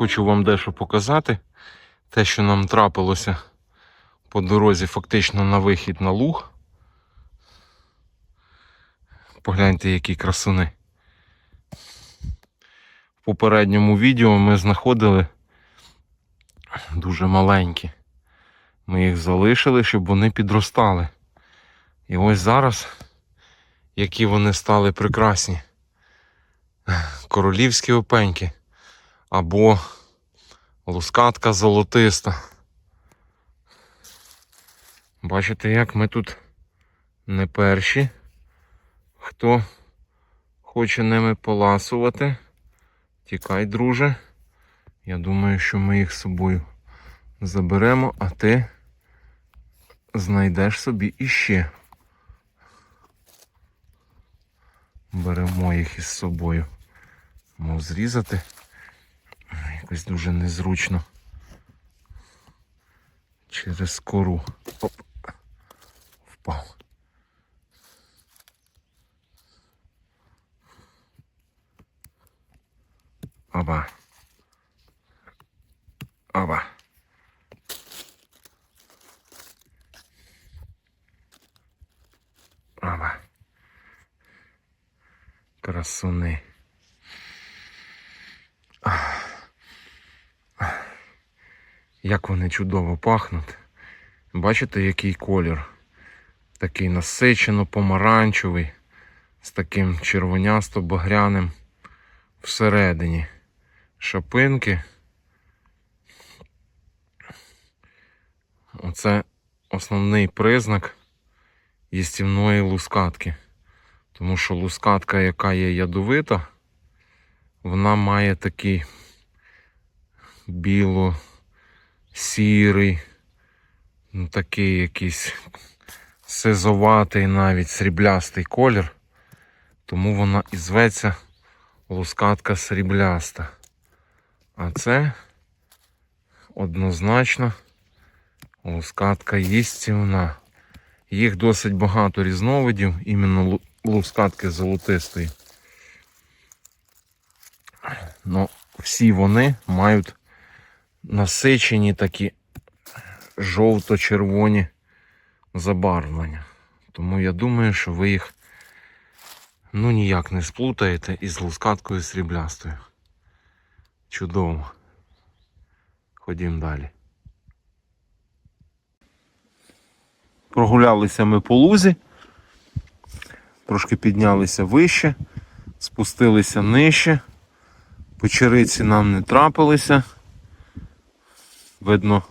хочу вам дещо показати. Те, що нам трапилося по дорозі, фактично на вихід на луг. Погляньте, які красуни. В попередньому відео ми знаходили дуже маленькі. Ми їх залишили, щоб вони підростали. І ось зараз, які вони стали прекрасні. Королівські опеньки або лускатка золотиста. Бачите, як ми тут не перші. Хто хоче ними поласувати, тікай, друже. Я думаю, що ми їх з собою заберемо, а ти знайдеш собі іще. Беремо їх із собою. Мов зрізати. Якось дуже незручно. Через кору. Оп. Впав. Оба. Оба. Оба. Красуни. Як вони чудово пахнуть. Бачите, який колір? Такий насичено помаранчевий, з таким червонясто-багряним всередині. Шапинки. Оце основний признак їстівної лускатки. Тому що лускатка, яка є ядовита, вона має такий біло сірий, ну, такий якийсь сизоватий навіть сріблястий колір. Тому вона і зветься лускатка срібляста. А це однозначно лускатка їстівна. Їх досить багато різновидів, іменно лускатки золотистої. Ну, всі вони мають насичені такі жовто-червоні забарвлення. Тому я думаю, що ви їх ну ніяк не сплутаєте із лускаткою сріблястою. Чудово. Ходім далі. Прогулялися ми по лузі, трошки піднялися вище, спустилися нижче. Печериці нам не трапилися. Видно,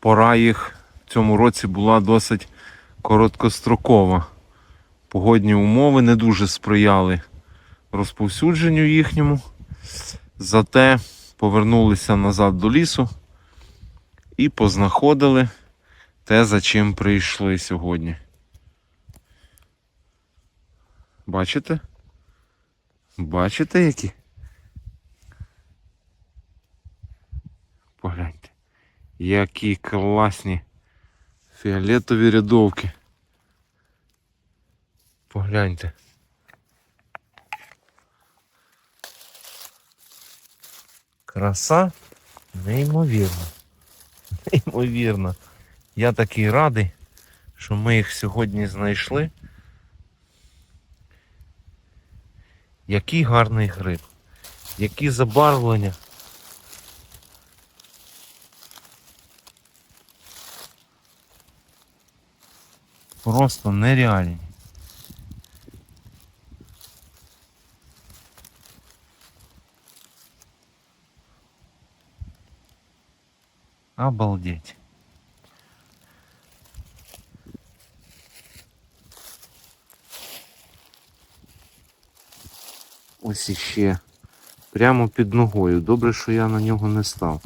пора їх в цьому році була досить короткострокова. Погодні умови не дуже сприяли розповсюдженню їхньому. Зате повернулися назад до лісу і познаходили те, за чим прийшли сьогодні. Бачите? Бачите які? Погляньте. Які класні фіолетові рядовки. Погляньте. Краса неймовірна. Неймовірна. Я такий радий, що ми їх сьогодні знайшли. Який гарний гриб. Які забарвлення. Просто нереальні. Обалдеть. Ось іще. Прямо під ногою. Добре, що я на нього не став.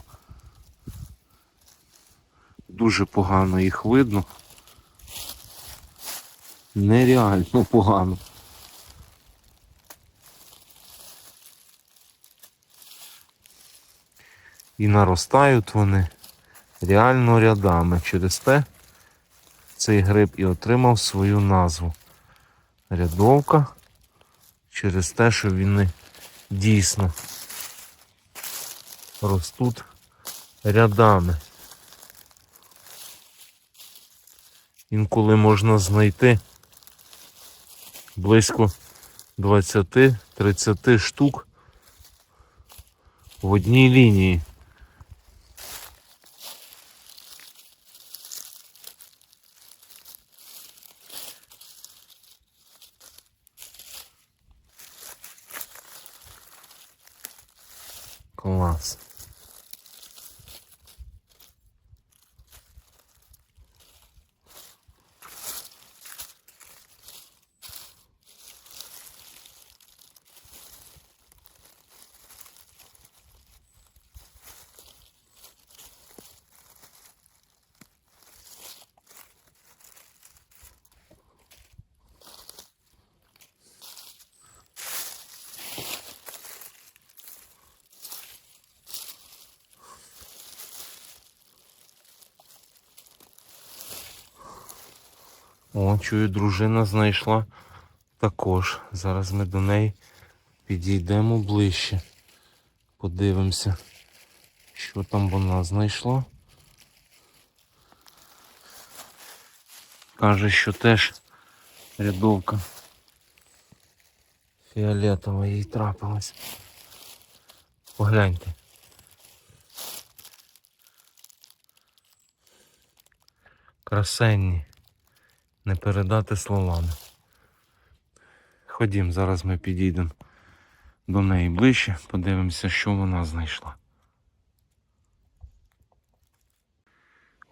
Дуже погано їх видно. Нереально погано. І наростають вони реально рядами. Через те цей гриб і отримав свою назву. Рядовка. Через те, що він дійсно ростуть рядами. Інколи можна знайти близько 20-30 штук в одній лінії. Клас. О, чую, дружина знайшла також. Зараз ми до неї підійдемо ближче. Подивимося, що там вона знайшла. Каже, що теж рядовка фіолетова їй трапилась. Погляньте. Красенні не передати словами. Ходім, зараз ми підійдемо до неї ближче, подивимося, що вона знайшла.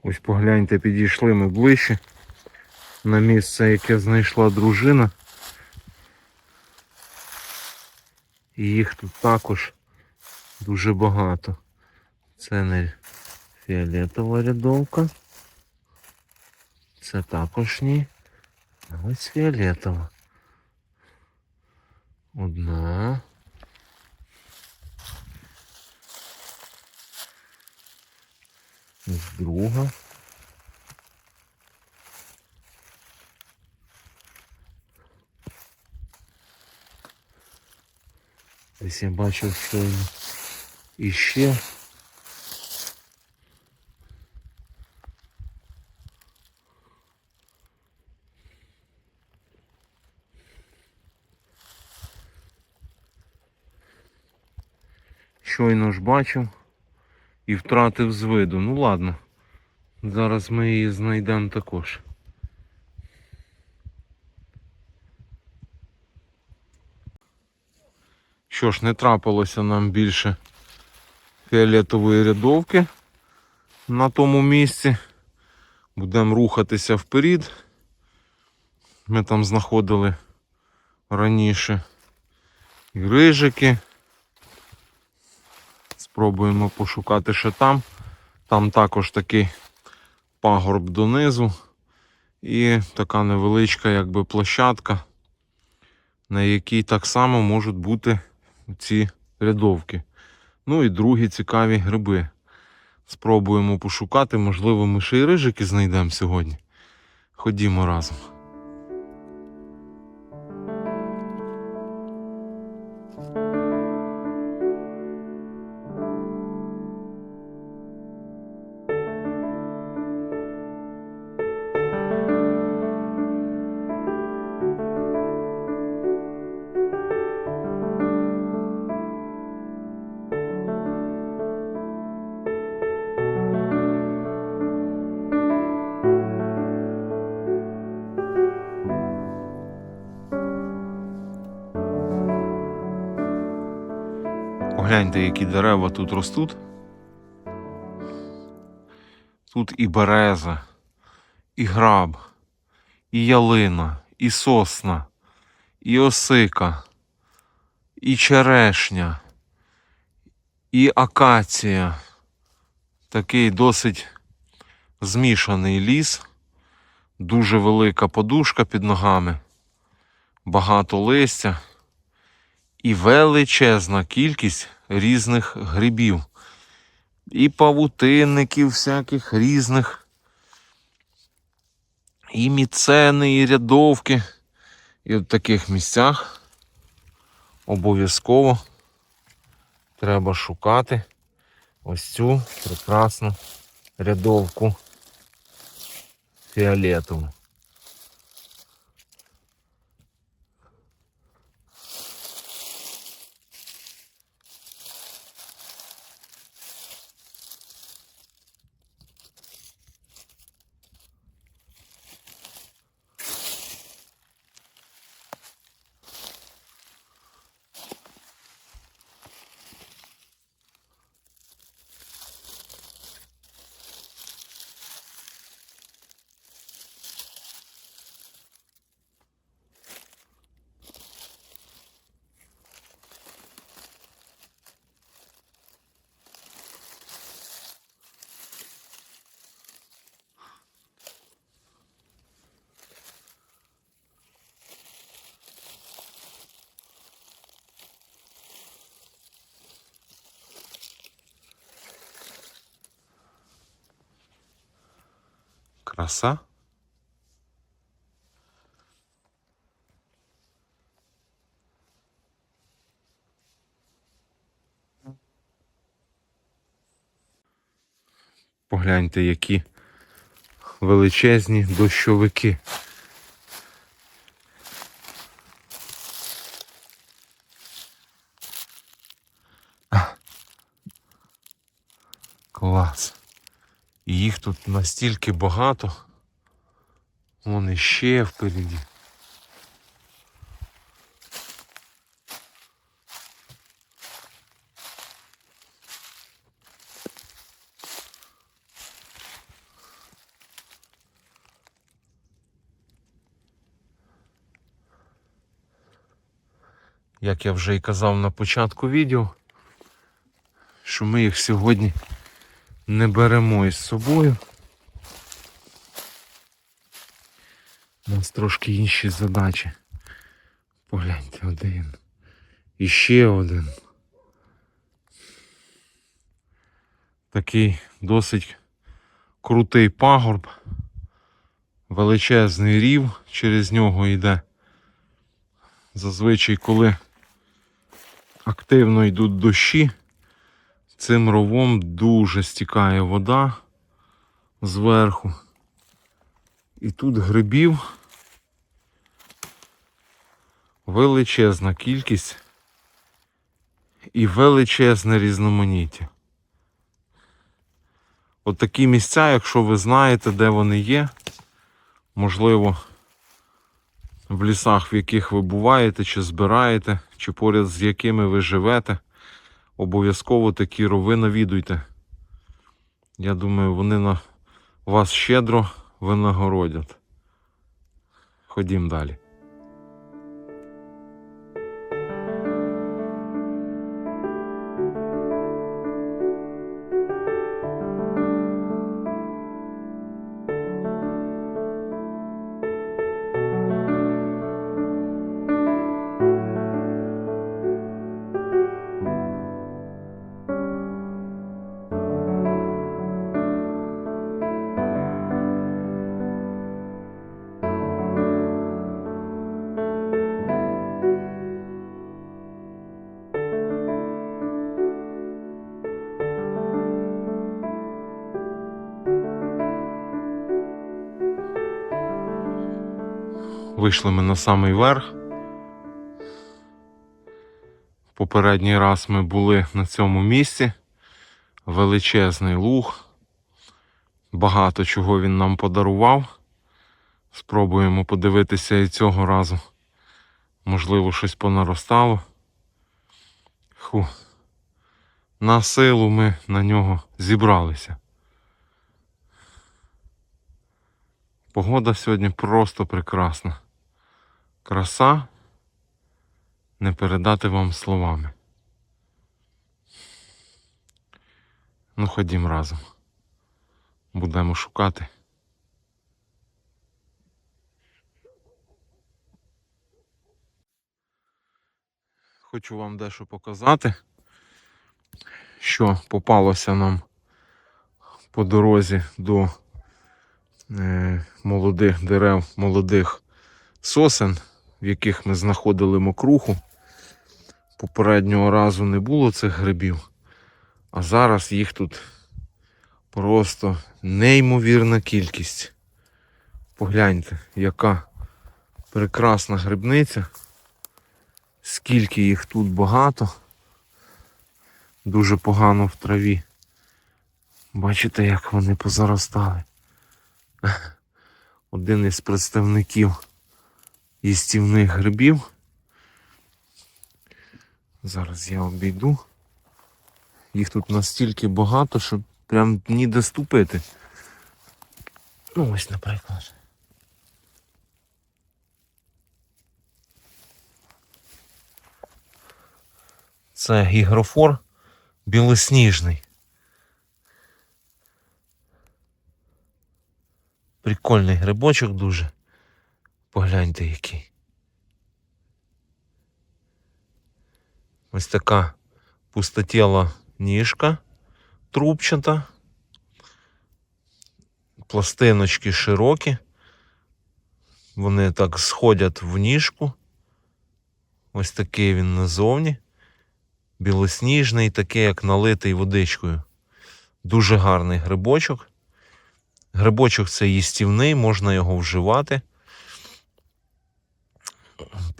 Ось погляньте, підійшли ми ближче на місце, яке знайшла дружина. І їх тут також дуже багато. Це не фіолетова рядовка. Це також ні. Ось фіолетова. Одна. Друга. Ось я бачив щойно іще. Щойно ж бачив і втратив з виду. Ну ладно. Зараз ми її знайдемо також. Що ж, не трапилося нам більше фіолетової рядовки на тому місці. Будемо рухатися вперед. Ми там знаходили раніше і рижики. Спробуємо пошукати ще там. Там також такий пагорб донизу. І така невеличка якби площадка, на якій так само можуть бути ці рядовки. Ну і другі цікаві гриби. Спробуємо пошукати, можливо, ми ще й рижики знайдемо сьогодні. Ходімо разом. Погляньте, які дерева тут ростуть. Тут і береза, і граб, і ялина, і сосна, і осика, і черешня, і акація. Такий досить змішаний ліс, дуже велика подушка під ногами, багато листя і величезна кількість різних грибів. І павутинників всяких різних. І міцени, і рядовки. І в таких місцях обов'язково треба шукати ось цю прекрасну рядовку фіолетову. Краса. Погляньте, які величезні дощовики. Клас. І їх тут настільки багато. Вон іще впереді. Як я вже і казав на початку відео, що ми їх сьогодні не беремо із собою. У нас трошки інші задачі. Погляньте один. І ще один. Такий досить крутий пагорб. Величезний рів через нього йде. Зазвичай, коли активно йдуть дощі, цим ровом дуже стікає вода зверху. І тут грибів величезна кількість і величезне різноманіття. От такі місця, якщо ви знаєте, де вони є, можливо, в лісах, в яких ви буваєте, чи збираєте, чи поряд з якими ви живете, обов'язково такі рови навідуйте. Я думаю, вони на вас щедро винагородять. Ходім далі. Вийшли ми на самий верх. Попередній раз ми були на цьому місці. Величезний луг. Багато чого він нам подарував. Спробуємо подивитися і цього разу. Можливо, щось понаростало. Ху. На силу ми на нього зібралися. Погода сьогодні просто прекрасна. Краса не передати вам словами. Ну, ходім разом. Будемо шукати. Хочу вам дещо показати, що попалося нам по дорозі до е, молодих дерев, молодих сосен, в яких ми знаходили мокруху. Попереднього разу не було цих грибів, А зараз їх тут просто неймовірна кількість. Погляньте, яка прекрасна грибниця. Скільки їх тут багато. Дуже погано в траві. Бачите, як вони позаростали. Один із представників їстівних грибів. Зараз я обійду. Їх тут настільки багато, що прям ніде ступити. Ну, ось, наприклад. Це гігрофор білосніжний. Прикольний грибочок дуже. Погляньте який. Ось така пустотіла ніжка трубчата. Пластиночки широкі. Вони так сходять в ніжку. Ось такий він назовні. Білосніжний, такий, як налитий водичкою. Дуже гарний грибочок. Грибочок це їстівний, можна його вживати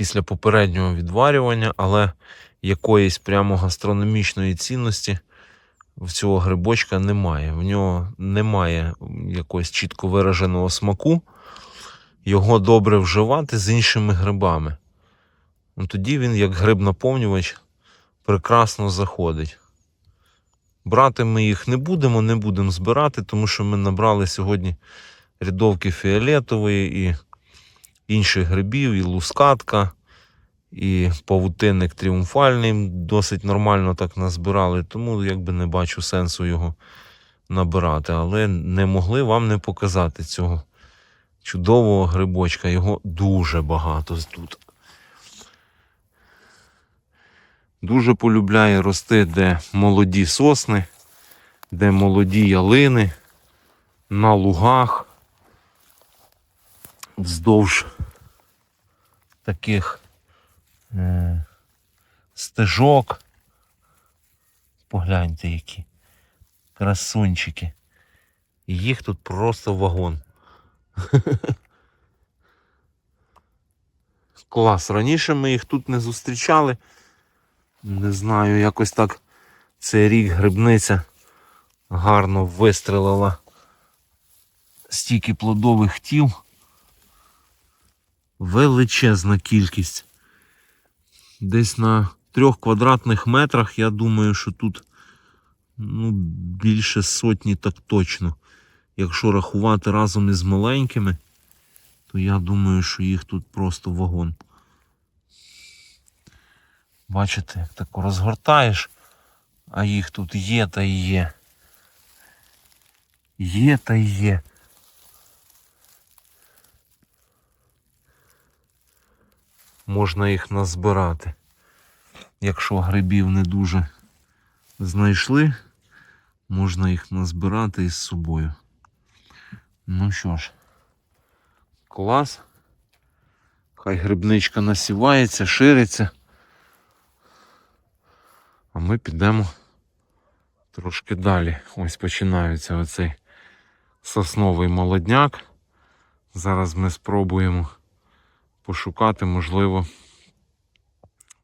після попереднього відварювання, але якоїсь прямо гастрономічної цінності в цього грибочка немає. В нього немає якогось чітко вираженого смаку. Його добре вживати з іншими грибами. Ну, Тоді він, як гриб наповнювач, прекрасно заходить. Брати ми їх не будемо, не будемо збирати, тому що ми набрали сьогодні рядовки фіолетової і інших грибів, і лускатка, і павутинник тріумфальний. Досить нормально так назбирали, тому якби не бачу сенсу його набирати. Але не могли вам не показати цього чудового грибочка. Його дуже багато тут. Дуже полюбляє рости, де молоді сосни, де молоді ялини, на лугах, вздовж таких е, стежок. Погляньте, які красунчики. Їх тут просто вагон. Клас. Раніше ми їх тут не зустрічали. Не знаю, якось так цей рік грибниця гарно вистрелила стільки плодових тіл. Величезна кількість. Десь на трьох квадратних метрах, я думаю, що тут ну, більше сотні так точно. Якщо рахувати разом із маленькими, то я думаю, що їх тут просто вагон. Бачите, як так розгортаєш, а їх тут є та є. Є та є. Можна їх назбирати. Якщо грибів не дуже знайшли, можна їх назбирати із собою. Ну що ж, клас. Хай грибничка насівається, шириться. А ми підемо трошки далі. Ось починається оцей сосновий молодняк. Зараз ми спробуємо пошукати, можливо,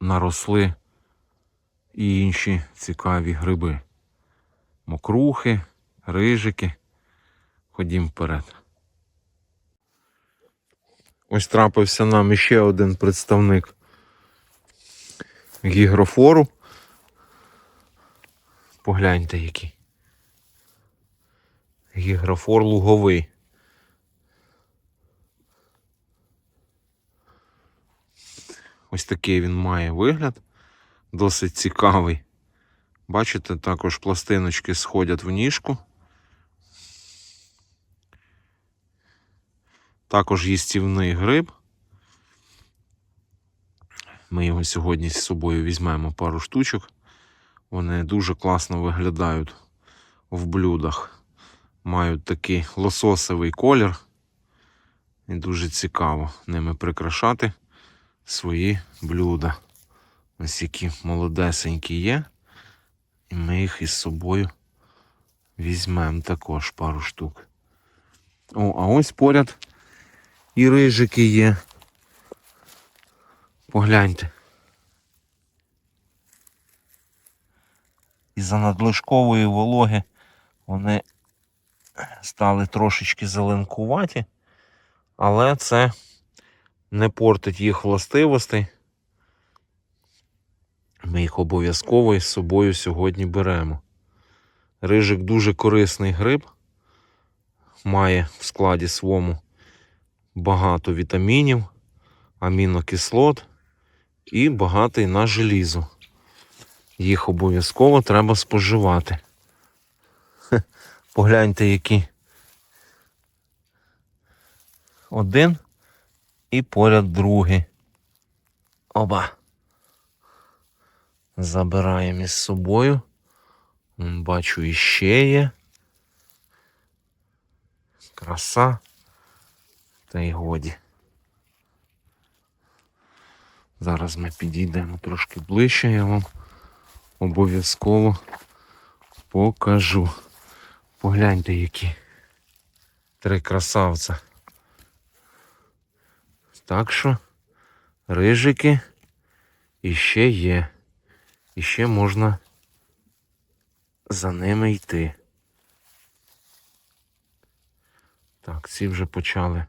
наросли і інші цікаві гриби. Мокрухи, рижики. Ходім вперед. Ось трапився нам іще один представник гігрофору. Погляньте який. Гігрофор луговий. Ось такий він має вигляд. Досить цікавий. Бачите, також пластиночки сходять в ніжку. Також їстівний гриб. Ми його сьогодні з собою візьмемо пару штучок. Вони дуже класно виглядають в блюдах. Мають такий лососовий колір. І дуже цікаво ними прикрашати свої блюда. Ось які молодесенькі є. І ми їх із собою візьмемо також пару штук. О, а ось поряд і рижики є. Погляньте. Із-за надлишкової вологи вони стали трошечки зеленкуваті, але це не портить їх властивостей. Ми їх обов'язково із собою сьогодні беремо. Рижик дуже корисний гриб, має в складі своєму багато вітамінів, амінокислот і багатий на желізо. Їх обов'язково треба споживати. Погляньте, які. Один і поряд другий. Оба. Забираємо із собою. Бачу, іще є. Краса. Та й годі. Зараз ми підійдемо трошки ближче, я вам обов'язково покажу. Погляньте, які три красавця. Так що рижики іще є. І ще можна за ними йти. Так, ці вже почали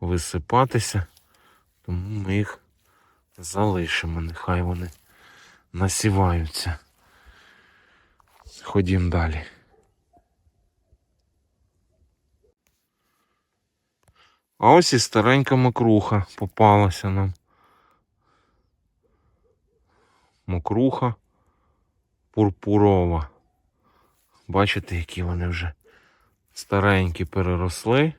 висипатися, тому ми їх залишимо. Нехай вони насіваються. Ходім далі. А ось і старенька мокруха попалася нам. Мокруха пурпурова. Бачите, які вони вже старенькі переросли.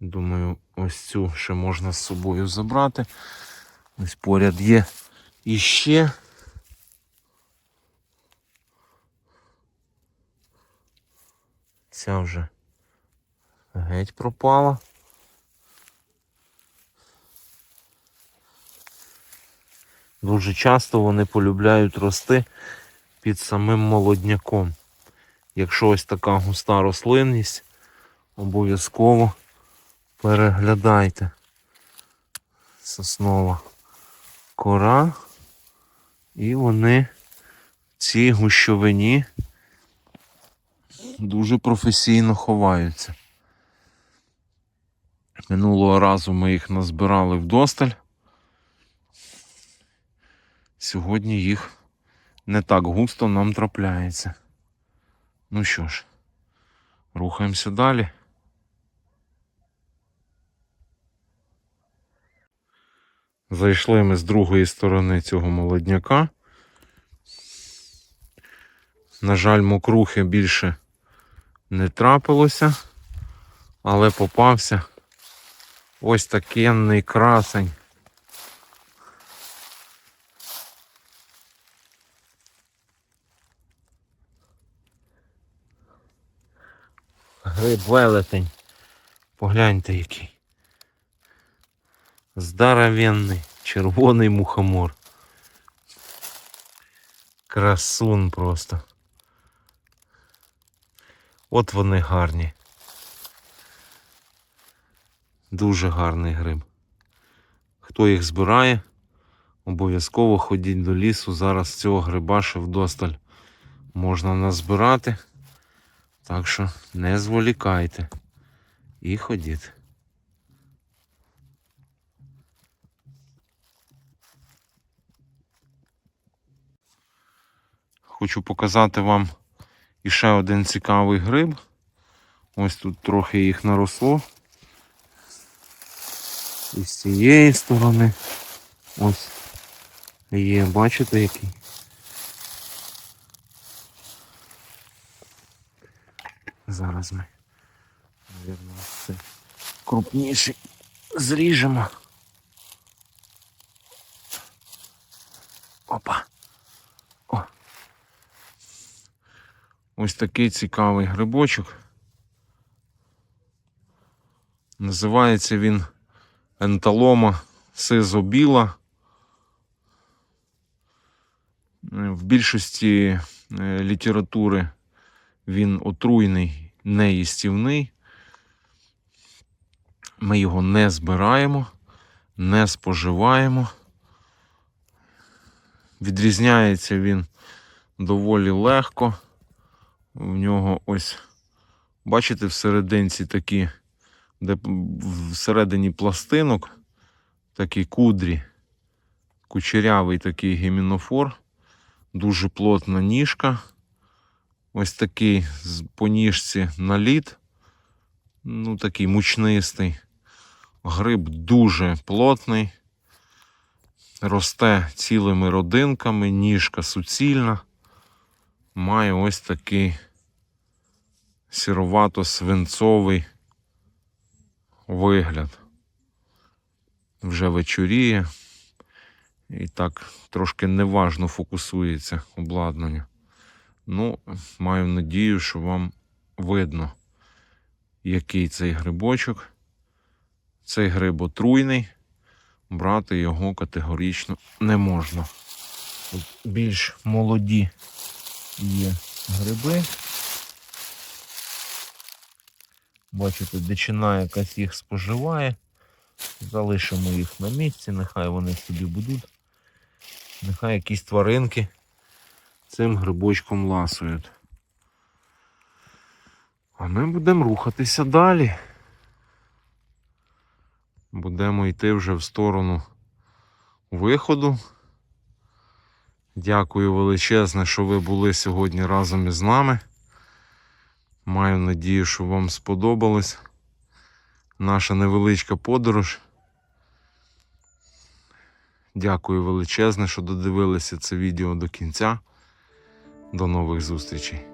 Думаю, ось цю ще можна з собою забрати. Ось поряд є іще. Ця вже геть пропала. Дуже часто вони полюбляють рости під самим молодняком. Якщо ось така густа рослинність, обов'язково переглядайте. Соснова кора. І вони в цій гущовині дуже професійно ховаються. Минулого разу ми їх назбирали вдосталь. Сьогодні їх не так густо нам трапляється. Ну що ж, рухаємося далі. Зайшли ми з другої сторони цього молодняка. На жаль, мокрухи більше не трапилося, але попався ось такенний красень. Гриб велетень. Погляньте який. Здоровенний, червоний мухомор. Красун просто. От вони гарні. Дуже гарний гриб. Хто їх збирає, обов'язково ходіть до лісу. Зараз цього гриба ще вдосталь можна назбирати. Так що не зволікайте і ходіть. Хочу показати вам іще один цікавий гриб. Ось тут трохи їх наросло. І з цієї сторони. Ось є, бачите який? Зараз ми, мабуть, це крупніший зріжемо. Опа. О. Ось такий цікавий грибочок. Називається він енталома сизобіла. В більшості е, літератури він отруйний, неїстівний. Ми його не збираємо, не споживаємо. Відрізняється він доволі легко. В нього ось, бачите, всерединці такі, де всередині пластинок такі кудрі, кучерявий такий гемінофор, дуже плотна ніжка. Ось такий по ніжці наліт, ну такий мучнистий. Гриб дуже плотний, росте цілими родинками, ніжка суцільна, має ось такий сіровато-свинцовий вигляд. Вже вечоріє. І так трошки неважно фокусується обладнання. Ну, маю надію, що вам видно, який цей грибочок. Цей гриб отруйний. Брати його категорично не можна. Тут більш молоді є гриби. Бачите, дичина якась їх споживає. Залишимо їх на місці, нехай вони собі будуть. Нехай якісь тваринки цим грибочком ласують. А ми будемо рухатися далі. Будемо йти вже в сторону виходу. Дякую величезне, що ви були сьогодні разом із нами. Маю надію, що вам сподобалась наша невеличка подорож. Дякую величезне, що додивилися це відео до кінця. До нових зустрічей.